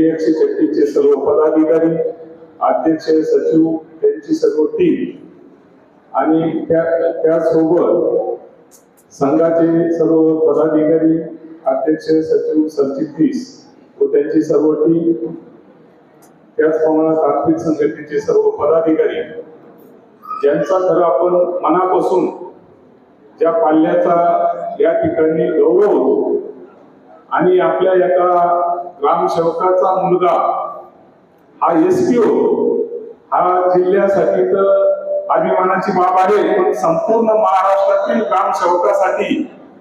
DNFC शक्तीचे सर्व पदाधिकारी अध्यक्ष सचिव त्यांची सर्व टीम आणि त्या त्यासोबत संघाचे सर्व पदाधिकारी अध्यक्ष सचिव सरचिटणीस व त्यांची सर्व टीम त्याचप्रमाणे तांत्रिक संघटनेचे सर्व पदाधिकारी. ज्यांचा खरं आपण मनापासून ज्या पाल्याचा या ठिकाणी गौरव होतो आणि आपल्या एका ग्रामसेवकाचा मुलगा हा एस पी ओ हा जिल्ह्यासाठी तर अभिमानाची बाब आहे पण संपूर्ण महाराष्ट्रातील ग्रामसेवकासाठी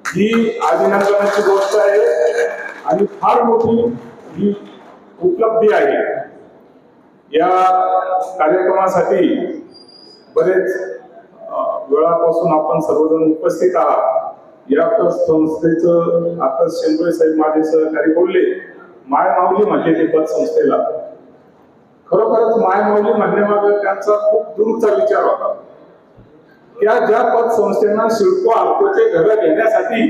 ही अभिनंदनाची गोष्ट आहे आणि फार मोठी ही उपलब्धी आहे. या कार्यक्रमासाठी बरेच वेळापासून आपण सर्वजण उपस्थित आहात. या संस्थेचं आता शेंद्रे साहेब माझे सहकारी बोलले. माय माऊली म्हणजे ते पतसंस्थेला. खरोखरच माय माऊली म्हणण्यामागे त्यांचा खूप दूरचा विचार होता. त्या ज्या पतसंस्थेना सिडको आरकोचे घर घेण्यासाठी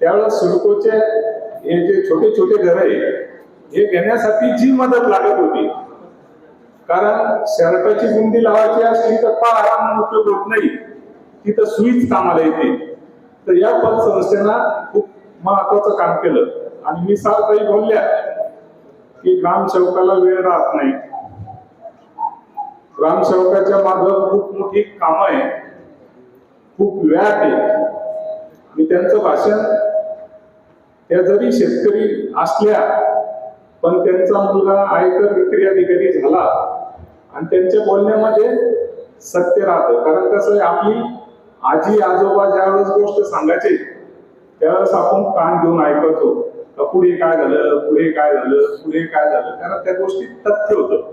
त्यावेळेस सिडकोचे हे जे छोटे छोटे घर आहे हे घेण्यासाठी जी मदत लागत होती. कारण शर्टाची गुंडी लावायची असली तर फार आराम उपयोग होत नाही. तिथं सुईच कामाला येते. तर या पतसंस्थेनं खूप महत्वाचं काम केलं. आणि मी सार बोलल्या की ग्रामसेवकाला वेळ राहत नाही. ग्रामसेवकाच्या माग खूप मोठी कामं आहे खूप व्याप आहे. मी त्यांचं भाषण त्या जरी शेतकरी असल्या पण त्यांचा मुलगा आयकर विक्री अधिकारी झाला आणि त्यांच्या बोलण्यामध्ये सत्य राहतं. कारण कसं आहे आपली आजी आजोबा ज्यावेळेस गोष्ट सांगायचे त्यावेळेस आपण कान घेऊन ऐकतो. का पुढे काय झालं पुढे काय झालं पुढे काय झालं? कारण त्या गोष्टी तथ्य होतं.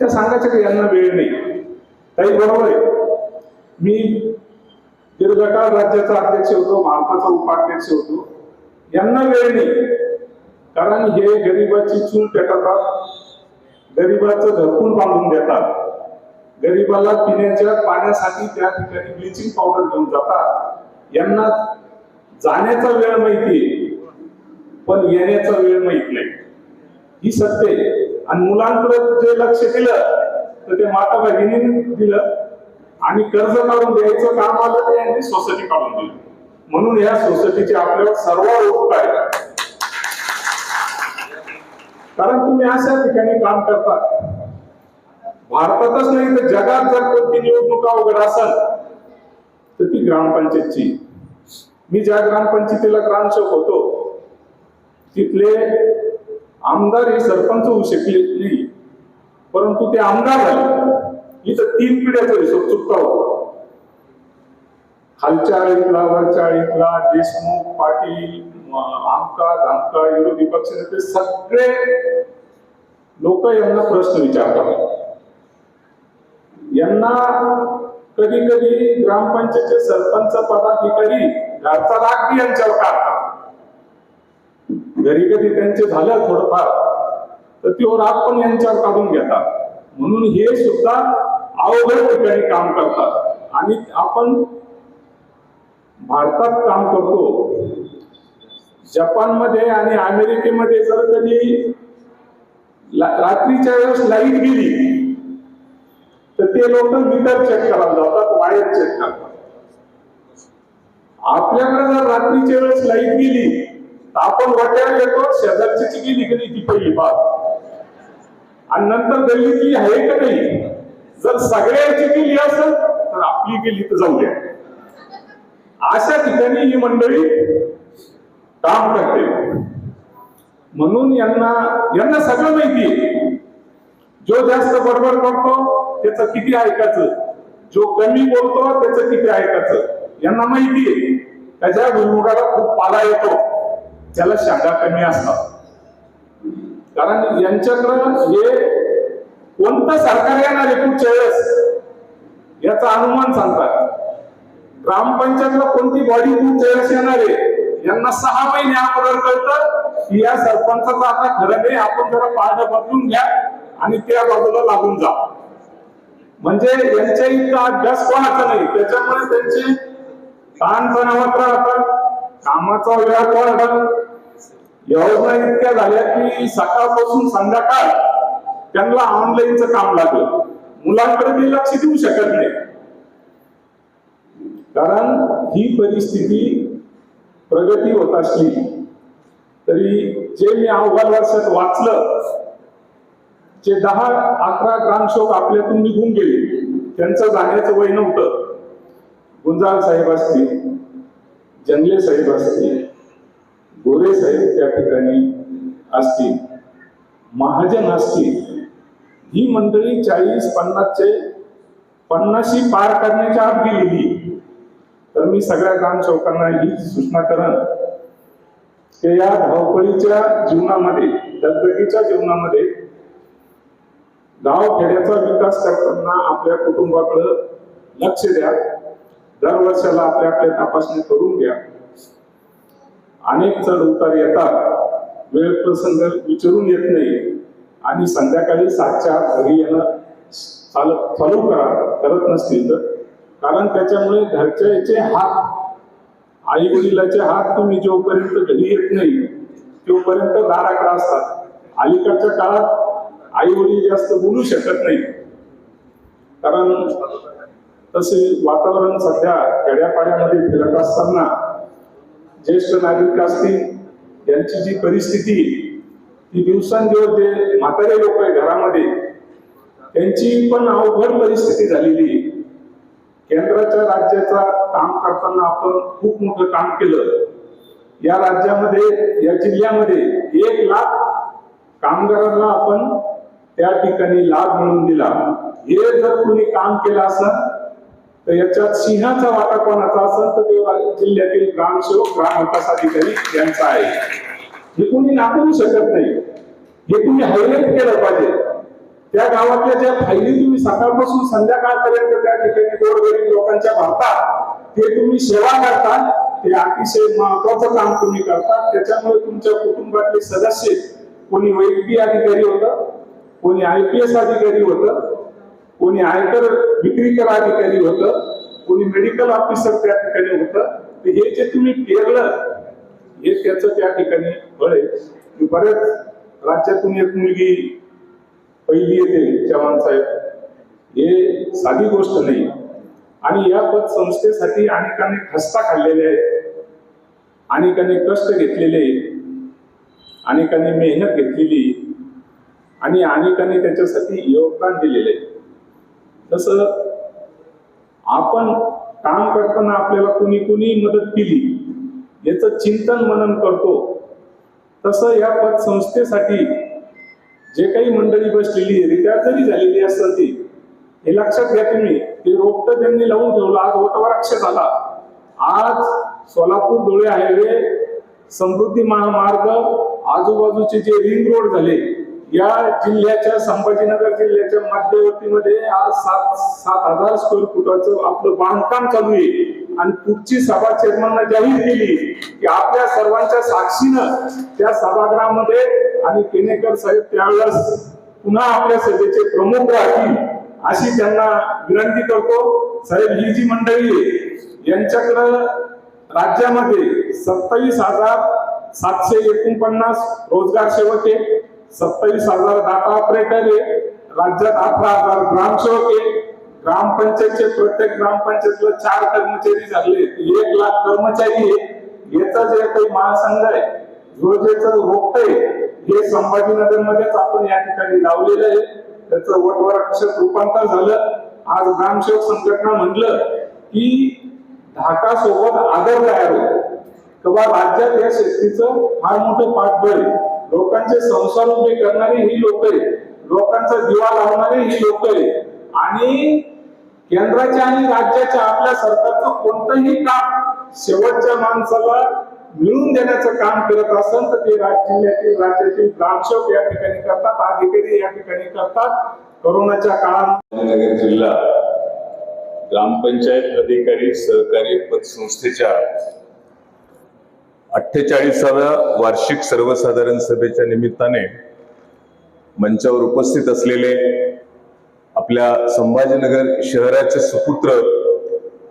त्या सांगायचं की यांना वेळ नाही. काही बरोबर आहे. मी दीर्घकाळ राज्याचा अध्यक्ष होतो भारताचा उपाध्यक्ष होतो. यांना वेळ नाही. कारण हे गरिबाची चूल पेटवतात. गरिबाचं घरकुल बांधून देतात. गरिबाला पिण्याच्या पाण्यासाठी त्या ठिकाणी ब्लिचिंग पावडर घेऊन जातात. यांना जाण्याचा वेळ माहिती पण येण्याचा वेळ माहीत नाही. ही सत्य आणि मुलांकडे जे लक्ष दिलं तर ते माता भगिनी दिलं. आणि कर्ज काढून द्यायचं काम आलं ते यांनी सोसायटी काढून दिली. म्हणून या सोसायटीचे आपल्यावर सर्व उपकार आहे. कारण तुम्ही अशा ठिकाणी काम करता. भारतातच नाही तर जगात जर कोणती निवडणुका वगैरे असेल तर ती ग्रामपंचायतची. मी ज्या ग्रामपंचायतीला ग्रामसेवक होतो तिथले आमदार हे सरपंच होऊ शकले नाही. परंतु ते आमदार झाले. इथं तीन पिढ्याचा हिशोब चुकता होतो. खालच्या आळीतला वरच्या आळीतला देशमुख पाटील आमका धामका विरोधी पक्ष नेते सगळे लोक यांना प्रश्न विचारतात. यांना कधी कधी ग्रामपंचायतचे सरपंच पदाधिकारी घरचा राग यांच्यावर काढतात. घरी कधी त्यांचे झालं थोडंफार तर तो राग पण यांच्यावर काढून घेतात. म्हणून हे सुद्धा अवघड ठिकाणी काम करतात. आणि आपण भारतात काम करतो. जपानमध्ये आणि अमेरिकेमध्ये जर कधी रात्रीच्या वेळेस लाइट गेली तर ते लोक मीटर चेक करायला जातात वायर चेक करतात. आपल्याकडे जर रात्रीच्या वेळेस लाइट गेली आपण वाट्यावर येतो शेजारची गेली की नाही ती पहिली बाब. आणि नंतर गल्लीतली आहे का नाही? जर सगळ्यांची गेली असेल तर आपली गेली तर जाऊ द्या. अशा ठिकाणी ही मंडळी काम करते. म्हणून यांना यांना सगळं माहिती आहे. जो जास्त बडबड करतो त्याचं किती ऐकायचं? जो कमी बोलतो त्याचं किती ऐकायचं? यांना माहिती आहे. त्याच्या ज्या भुईमुगाला खूप पाला येतो. त्याला शाखा कमी असतात. कारण यांच्याकडं हे कोणतं सरकार येणार आहे पुढच्या वेळेस याचा अनुमान सांगतात. ग्रामपंचायतला कोणती बॉडी पुढच्या वेळेस येणार आहे? यांना सहा महिने अगोदर कळतं की या सरपंचाचा आता खरं नाही आपण जरा पारडं बदलून घ्या आणि त्या बाजूला लागून जा. म्हणजे यांच्या इतका अभ्यास कोणाचा नाही? त्याच्यामुळे त्यांचे ताणतणावात राहतात कामाचा वेळ वाढत योजना इतक्या झाल्या की सकाळपासून संध्याकाळ त्यांना ऑनलाईनच काम लागलं. मुलांकडे ते लक्ष देऊ शकत नाही. कारण ही परिस्थिती प्रगती होत असली तरी जे मी अवघड वर्षात वाचलं जे दहा अकरा ग्रामसेवक आपल्यातून निघून गेले त्यांचं जाण्याचं वय नव्हतं. गुंजाळ साहेब असतील जंगले साहेब असतील गोरे साहेब त्या ठिकाणी असतील महाजन असतील ही मंडळी चाळीस पन्नासचे पन्नाशी पार करण्याच्या आत गेलेली तर मी सगळ्या ग्रामसेवकांना ही सूचना करण की या धावपळीच्या जीवनामध्ये दगदगीच्या जीवनामध्ये गाव खेड्याचा विकास करताना आपल्या कुटुंबाकडं लक्ष द्या. दर वर्षाला आपल्या आपल्या तपासणी करून घ्या. अनेक चढ उतार येतात. वेळ प्रसंग विचारून येत नाही. आणि संध्याकाळी सातच्या घरी येणं चाल चालू करा करत नसतील तर. कारण त्याच्यामुळे घरच्याचे हात आई वडिलाचे हात तुम्ही जोपर्यंत घरी येत नाही तोपर्यंत दाराकडे असतात. अलीकडच्या काळात आई वडील जास्त बोलू शकत नाही कारण तसे वातावरण सध्या खेड्यापाड्यामध्ये फिरत असताना ज्येष्ठ नागरिक असतील यांची जी परिस्थिती ती दिवसांदिवस जे म्हातारे लोक आहे घरामध्ये त्यांची पण अवघड परिस्थिती झालेली आहे. केंद्राच्या राज्याचा काम करताना आपण खूप मोठं काम केलं या राज्यामध्ये या जिल्ह्यामध्ये एक लाख कामगारांना आपण त्या ठिकाणी लाभ मिळवून दिला हे जर कोणी काम केलं असं तर याच्यात सिंहाचा वाटा कोणाचा असेल तर ते जिल्ह्यातील ग्रामसेवक ग्रामविकास अधिकारी यांचा आहे. हे कोणी नाकारू शकत नाही. हे तुम्ही हायलाइट केलं पाहिजे. त्या गावातल्या ज्या फायली तुम्ही सकाळपासून संध्याकाळपर्यंत त्या ठिकाणी गोरगरीब लोकांच्या भरतात ते तुम्ही सेवा करता ते अतिशय महत्वाचं काम तुम्ही करता त्याच्यामुळे तुमच्या कुटुंबातले सदस्य कोणी वैद्यकीय अधिकारी होतं कोणी आय पी एस अधिकारी होतं कोणी आयकर विक्री करा अधिकारी होतं. कोणी मेडिकल ऑफिसर त्या ठिकाणी होतं. तर हे जे तुम्ही पेरलं हे त्याचं त्या ठिकाणी फळ आहे. बऱ्याच राज्यातून एक मुलगी पहिली येते चव्हाण साहेब. हे साधी गोष्ट नाही. आणि या पतसंस्थेसाठी अनेकांनी खस्ता खाल्लेले आहेत. अनेकांनी कष्ट घेतलेले आहेत. अनेकांनी मेहनत घेतलेली आणि अनेकांनी त्याच्यासाठी योगदान दिलेले आहे. तसं आपण काम करताना आपल्याला कुणी कुणी मदत केली याचं चिंतन मनन करतो. तसं या पतसंस्थेसाठी जे काही मंडळी बसलेली रिटायर जरी झालेली असतात ती हे लक्षात घ्या तुम्ही ते रोपट त्यांनी लावून ठेवलं आज वटवराक्ष झाला. आज सोलापूर धुळे हायवे समृद्धी महामार्ग आजूबाजूचे जे रिंग रोड झाले या जिल्ह्याच्या संभाजीनगर जिल्ह्याच्या मध्यवर्तीमध्ये आज सात सात हजार स्क्वेअर फुटाचं आपलं बांधकाम चालू आहे. आणि पुढची सभा चेअरमनला जाहीर केली की आपल्या सर्वांच्या साक्षीनं त्या सभागृहामध्ये आणि केनेकर साहेब त्यावेळेस पुन्हा आपल्या सभेचे प्रमुख राहतील अशी त्यांना विनंती करतो. साहेब ही जी मंडळी आहे यांच्याकडं राज्यामध्ये सत्तावीस हजार सातशे एकोणपन्नास रोजगार सेवक आहे. सत्तावीस हजार डाटा ऑपरेटर आहे. राज्यात अठरा हजार ग्रामसेवक आहे. ग्रामपंचायतचे प्रत्येक ग्रामपंचायतला चार कर्मचारी झाले. एक लाख कर्मचारी आहे. याचा जे काही महासंघ आहे योजनेचं रोपट आहे हे संभाजीनगर मध्येच आपण या ठिकाणी लावलेलं आहे. त्याचं वटवृक्षात रूपांतर झालं? आज ग्रामसेवक संघटना म्हणलं की ढाका सोबत आदर तयार होतो. तेव्हा राज्यात या शेतीचं फार मोठं पाठबळ आहे. लोकांचे संसार उभे करणारी ही लोक आहे लोकांचा दिवा लावणारी ही लोक आहे आणि केंद्राच्या आणि राज्याच्या आपल्या सरकारचं कोणतंही काम शेवटच्या माणसाला मिळून देण्याचं काम करत असेल तर ते राज जिल्ह्यातील राज्यातील ग्रामसेवक या ठिकाणी करतात अधिकारी या ठिकाणी करतात. कोरोनाच्या काळात जिल्हा ग्रामपंचायत अधिकारी सहकारी पतसंस्थेच्या अठ्ठेचाळीसाव्या वार्षिक सर्वसाधारण सभेच्या निमित्ताने मंचावर उपस्थित असलेले आपल्या संभाजीनगर शहराचे सुपुत्र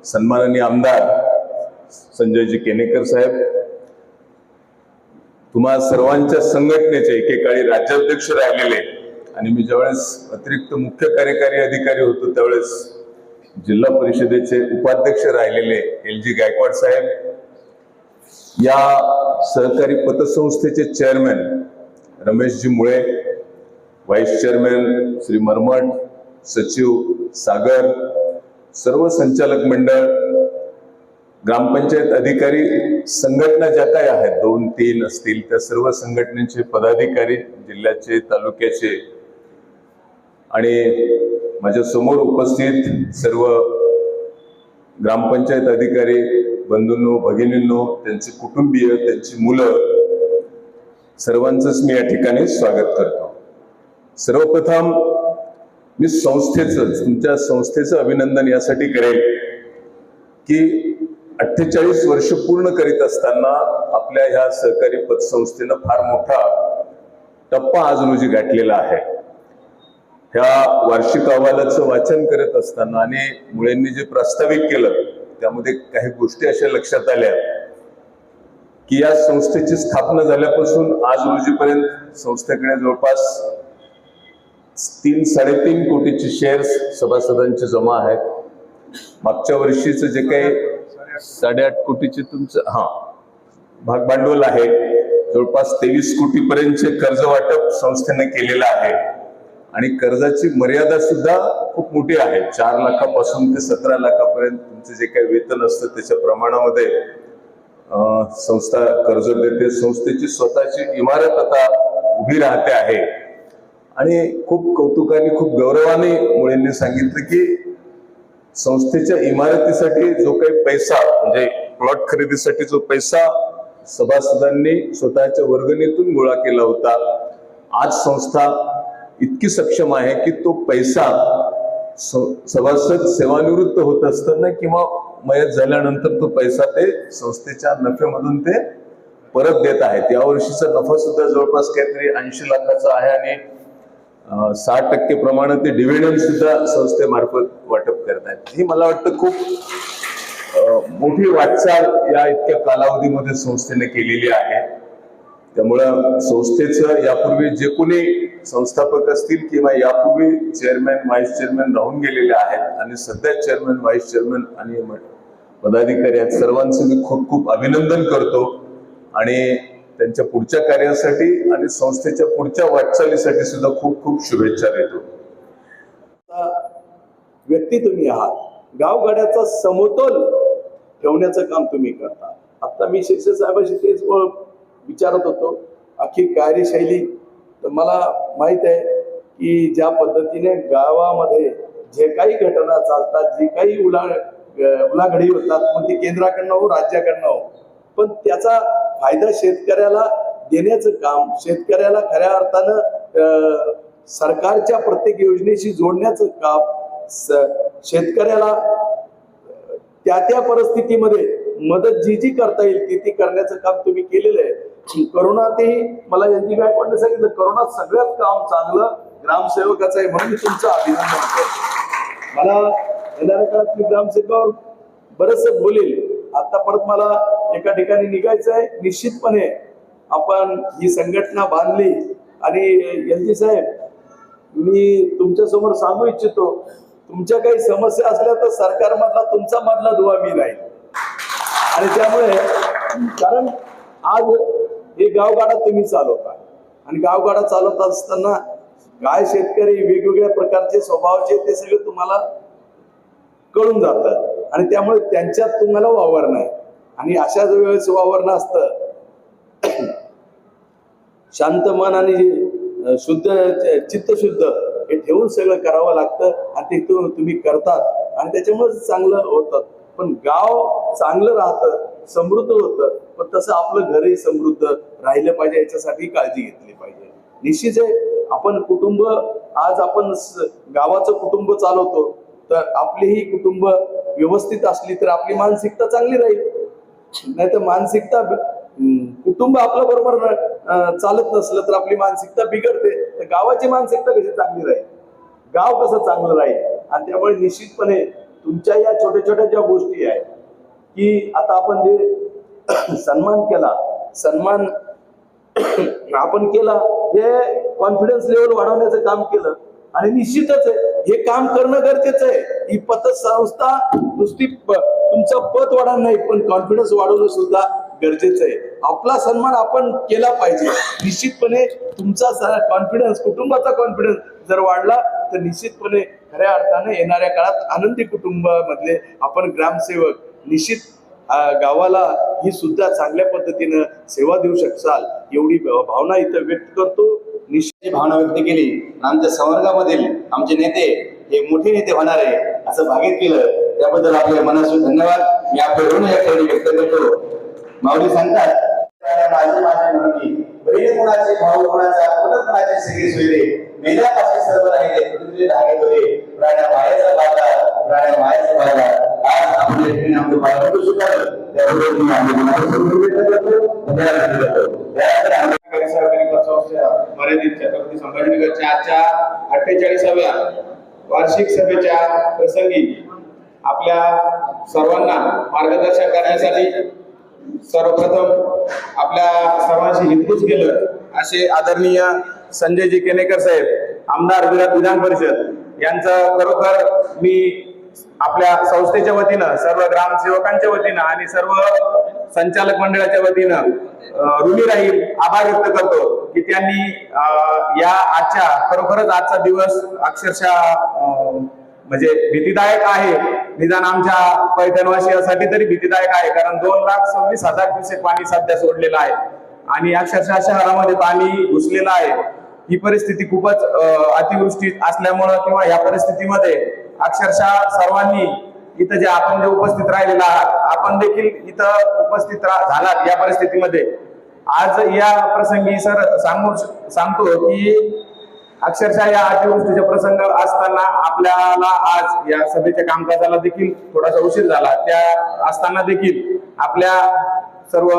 सन्माननीय आमदार संजयजी केनेकर साहेब तुम्हा सर्वांच्या संघटनेचे एकेकाळी राज्याध्यक्ष राहिलेले आणि मी ज्यावेळेस अतिरिक्त मुख्य कार्यकारी अधिकारी होतो त्यावेळेस जिल्हा परिषदेचे उपाध्यक्ष राहिलेले एल जी गायकवाड साहेब या सहकारी पतसंस्थेचे चेअरमॅन रमेशजी मुळे व्हाईस चेअरमॅन श्री मरमट सचिव सागर सर्व संचालक मंडळ ग्रामपंचायत अधिकारी संघटना ज्या काही आहेत दोन तीन असतील त्या सर्व संघटनेचे पदाधिकारी जिल्ह्याचे तालुक्याचे आणि माझ्यासमोर उपस्थित सर्व ग्रामपंचायत अधिकारी बंधूंनो भगिनींनो त्यांचे कुटुंबीय त्यांची मुलं सर्वांचंच मी या ठिकाणी स्वागत करतो. सर्वप्रथम मी संस्थेचं तुमच्या संस्थेचं अभिनंदन यासाठी करेल की अठ्ठेचाळीस वर्ष पूर्ण करीत असताना आपल्या ह्या सहकारी पतसंस्थेनं फार मोठा टप्पा आज रोजी गाठलेला आहे. ह्या वार्षिक अहवालाचं वाचन करत असताना आणि मुळेंनी जे प्रस्तावित केलं त्यामध्ये काही गोष्टी अशा लक्षात आल्या की या संस्थेची स्थापना झाल्यापासून आज रोजीपर्यंत संस्थेकडे जवळपास तीन साडेतीन कोटीचे शेअर्स सभासदांचे जमा आहेत. मागच्या वर्षीचं जे काही साडेआठ कोटीचे तुमचं हा भाग भांडवल आहे जवळपास तेवीस कोटीपर्यंतचे कर्ज वाटप संस्थेने केलेलं आहे. आणि कर्जाची मर्यादा सुद्धा खूप मोठी आहे. चार लाखापासून ते सतरा लाखापर्यंत तुमचं जे काही वेतन असतं त्याच्या प्रमाणामध्ये संस्था कर्ज देते. संस्थेची स्वतःची इमारत आता उभी राहते आहे. आणि खूप कौतुकाने खूप गौरवाने मुळेंनी सांगितलं की संस्थेच्या इमारतीसाठी जो काही पैसा म्हणजे प्लॉट खरेदीसाठी जो पैसा सभासदांनी स्वतःच्या वर्गणीतून गोळा केला होता आज संस्था इतकी सक्षम आहे की तो पैसा स- सभासद सेवानिवृत्त होत असताना किंवा मयत झाल्यानंतर तो पैसा ते संस्थेच्या नफ्यामधून ते परत देत आहेत. या वर्षीचा नफा सुद्धा जवळपास काहीतरी ऐंशी लाखाचा आहे आणि साठ टक्के प्रमाणात ते डिव्हिडंड सुद्धा संस्थेमार्फत वाटप करत आहेत. ही मला वाटतं खूप मोठी वाटचाल या इतक्या कालावधीमध्ये संस्थेने केलेली आहे. त्यामुळं संस्थेचं यापूर्वी जे कोणी संस्थापक असतील किंवा यापूर्वी चेअरमॅन व्हाईस चेअरमॅन राहून गेलेले आहेत आणि सध्या चेअरमॅन व्हाईस चेअरमॅन आणि पदाधिकारी आहेत. सर्वांचं मी खूप खूप अभिनंदन करतो. आणि त्यांच्या पुढच्या कार्यासाठी आणि संस्थेच्या पुढच्या वाटचालीसाठी सुद्धा खूप खूप शुभेच्छा देतो. व्यक्ती तुम्ही आहात. गावगाड्याचा समतोल ठेवण्याचं काम तुम्ही करता. आता मी शिक्षक साहेबाशी तेच विचारत होतो. अख्खी कार्यशैली तर मला माहीत आहे की ज्या पद्धतीने गावामध्ये जे काही घटना चालतात जी काही उला उलाघडी होतात मग ती केंद्राकडनं हो राज्याकडनं हो पण त्याचा फायदा शेतकऱ्याला देण्याचं काम शेतकऱ्याला खऱ्या अर्थानं सरकारच्या प्रत्येक योजनेशी जोडण्याचं काम स- शेतकऱ्याला त्या त्या परिस्थितीमध्ये मदत जी जी करता येईल ती ती करण्याचं काम तुम्ही केलेलं आहे. करोनातही मला यांची गायकवाडने सांगितलं करोना सगळ्यात काम चांगलं ग्रामसेवकाचं आहे म्हणून मी तुमचं अभिनंदन करतो. मला येणाऱ्या काळात मी ग्रामसेवकावर बरस बोलेल. आता परत मला एका ठिकाणी निघायचं आहे. निश्चितपणे आपण ही संघटना बांधली. आणि यांची साहेब मी तुमच्यासमोर सांगू इच्छितो तुमच्या काही समस्या असल्या तर सरकारमधला तुमचा मधला दुवा मी राहील. आणि त्यामुळे कारण आज हे गावगाडा तुम्ही चालवता. आणि गावगाडा चालवत असताना काय शेतकरी वेगवेगळ्या प्रकारचे स्वभावाचे ते सगळं तुम्हाला कळून जातं आणि त्यामुळे त्यांच्यात तुम्हाला वावर आहे आणि अशा वेळेस वावरणं असतं शांत मन आणि शुद्ध चित्तशुद्ध हे ठेवून सगळं करावं लागतं. आणि ते तुम्ही करतात. आणि त्याच्यामुळे चांगलं होतं. पण गाव चांगलं राहतं. समृद्ध होतं. पण तसं आपलं घरही समृद्ध राहिलं पाहिजे याच्यासाठी काळजी घेतली पाहिजे. निश्चित आहे आपण कुटुंब आज आपण गावाचं कुटुंब चालवतो तर आपलीही कुटुंब व्यवस्थित असली तर आपली मानसिकता चांगली राहील. नाही तर मानसिकता कुटुंब आपल्या बरोबर चालत नसलं तर आपली मानसिकता बिघडते. तर गावाची मानसिकता कशी चांगली राहील? गाव कसं चांगलं राहील? आणि त्यामुळे निश्चितपणे तुमच्या या छोट्या छोट्या ज्या गोष्टी आहेत की आता आपण जे सन्मान केला सन्मान आपण केला हे कॉन्फिडन्स लेवल वाढवण्याचं काम केलं. आणि निश्चितच आहे हे काम करणं गरजेचं आहे. ही पतसंस्था नुसती प- तुमचं पद वाढवणं नाही पण कॉन्फिडन्स वाढवणं सुद्धा गरजेचं आहे. आपला सन्मान आपण केला पाहिजे. निश्चितपणे तुमचा कॉन्फिडन्स कुटुंबाचा कॉन्फिडन्स जर वाढला तर निश्चितपणे खऱ्या अर्थाने येणाऱ्या काळात आनंदी कुटुंबामधले आपण ग्रामसेवक निश्चित गावाला ही सुद्धा चांगल्या पद्धतीनं सेवा देऊ शकाल एवढी भावना इथं व्यक्त करतो. निश्चित भावना व्यक्त केली. आमच्या संवर्गामधील आमचे नेते हे मोठे नेते होणार आहे असं भागीत केलं. त्याबद्दल आपले मनासून धन्यवाद. मी आपले ऋण या ठिकाणी व्यक्त करतो. माऊली सांगतात माझे माझे म्हणून बहीण कोणाचे भाऊ कोणाचा कुणच कोणाचे सगळे सोयरे? मेल्यापासून सर्व राहिले. पृथ्वी धागे होते. प्राण्या मायाचा बाजार प्राण्या मायाचा बाजार. आज आपले ठिकाणी आमचं करू शकतो मी मर्यादित छत्रपती संभाजीनगरच्या आजच्या अठ्ठेचाळीसाव्या वार्षिक सभेच्या प्रसंगी आपल्या सर्वांना मार्गदर्शन करण्यासाठी सर्वप्रथम आपल्या सर्वांशी हिंदूच गेलं असे आदरणीय संजयजी केनेकर साहेब आमदार विराट विधान परिषद यांचं खरोखर मी आपल्या संस्थेच्या वतीनं सर्व ग्रामसेवकांच्या वतीनं आणि सर्व संचालक मंडळाच्या वतीनं अं, ऋणी राहील आभार व्यक्त करतो की त्यांनी अं, या आजच्या खरोखरच आजचा दिवस अक्षरशः म्हणजे भीतीदायक आहे. निदान आमच्या पैठणवासियासाठी तरी भीतीदायक आहे. कारण दोन लाख सव्वीस हजार क्युसेक पाणी सध्या सोडलेलं आहे. आणि अक्षरशः शहरामध्ये पाणी घुसलेलं आहे. ही परिस्थिती खूपच अतिवृष्टी असल्यामुळं किंवा या परिस्थितीमध्ये अक्षरशः सर्वांनी इथं जे आपण जे उपस्थित राहिलेला आहात आपण देखील इथं उपस्थित झालात या परिस्थितीमध्ये. आज या प्रसंगी सर सांगू सांगतो की अक्षरशः या अतिवृष्टीचे प्रसंग असताना आपल्याला आज या सभेच्या कामकाजाला देखील थोडासा उशीर झाला. त्या असताना देखील आपल्या सर्व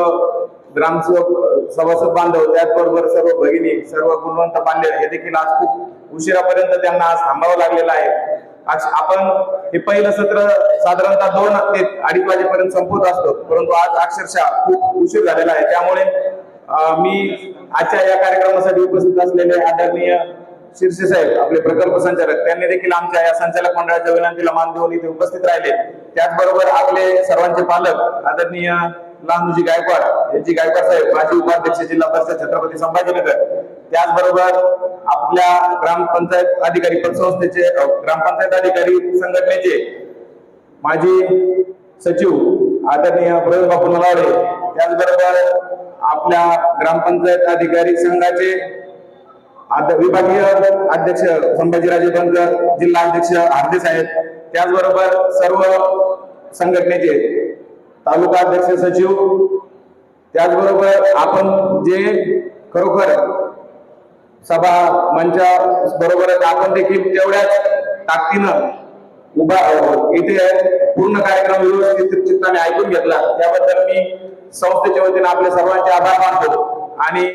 ग्रामसेवक सभासद बांधव त्याचबरोबर सर्व भगिनी सर्व गुणवंत पांडे हे देखील आज खूप उशिरापर्यंत त्यांना आज थांबावं लागलेलं आहे. आज आपण हे पहिलं सत्र साधारणतः दोन ते अडीच वाजेपर्यंत संपवत असतो. परंतु आज अक्षरशः खूप उशीर झालेला आहे. त्यामुळे मी आजच्या या कार्यक्रमासाठी उपस्थित असलेले आदरणीय शिर्षे साहेब आपले प्रकल्प संचालक त्यांनी देखील आमच्या या संचालक मंडळाच्या विनंतीला मान देऊन इथे उपस्थित राहिले. त्याचबरोबर आपले सर्वांचे पालक आदरणीय लालूजी गायकवाड यांची गायकवाड साहेब माजी उपाध्यक्ष जिल्हा परिषद छत्रपती संभाजीनगर. त्याचबरोबर आपल्या ग्रामपंचायत अधिकारी पतसंस्थेचे ग्रामपंचायत अधिकारी संघटनेचे माजी सचिव आदरणीय प्रवीण बापू नलावडे त्याचबरोबर आपल्या ग्रामपंचायत अधिकारी संघाचे आद- विभागीय अध्यक्ष संभाजीराजे बनकर जिल्हा अध्यक्ष हार्दे साहेब त्याचबरोबर सर्व संघटनेचे तालुका अध्यक्ष सचिव त्याचबरोबर आपण जे खरोखर सभा मंचा बरोबरच आपण देखील तेवढ्याच ताकदीनं उभा इथे पूर्ण कार्यक्रम व्यवस्थित ऐकून घेतला. त्याबद्दल मी संस्थेच्या वतीने आपल्या सर्वांचे आभार मानतो. आणि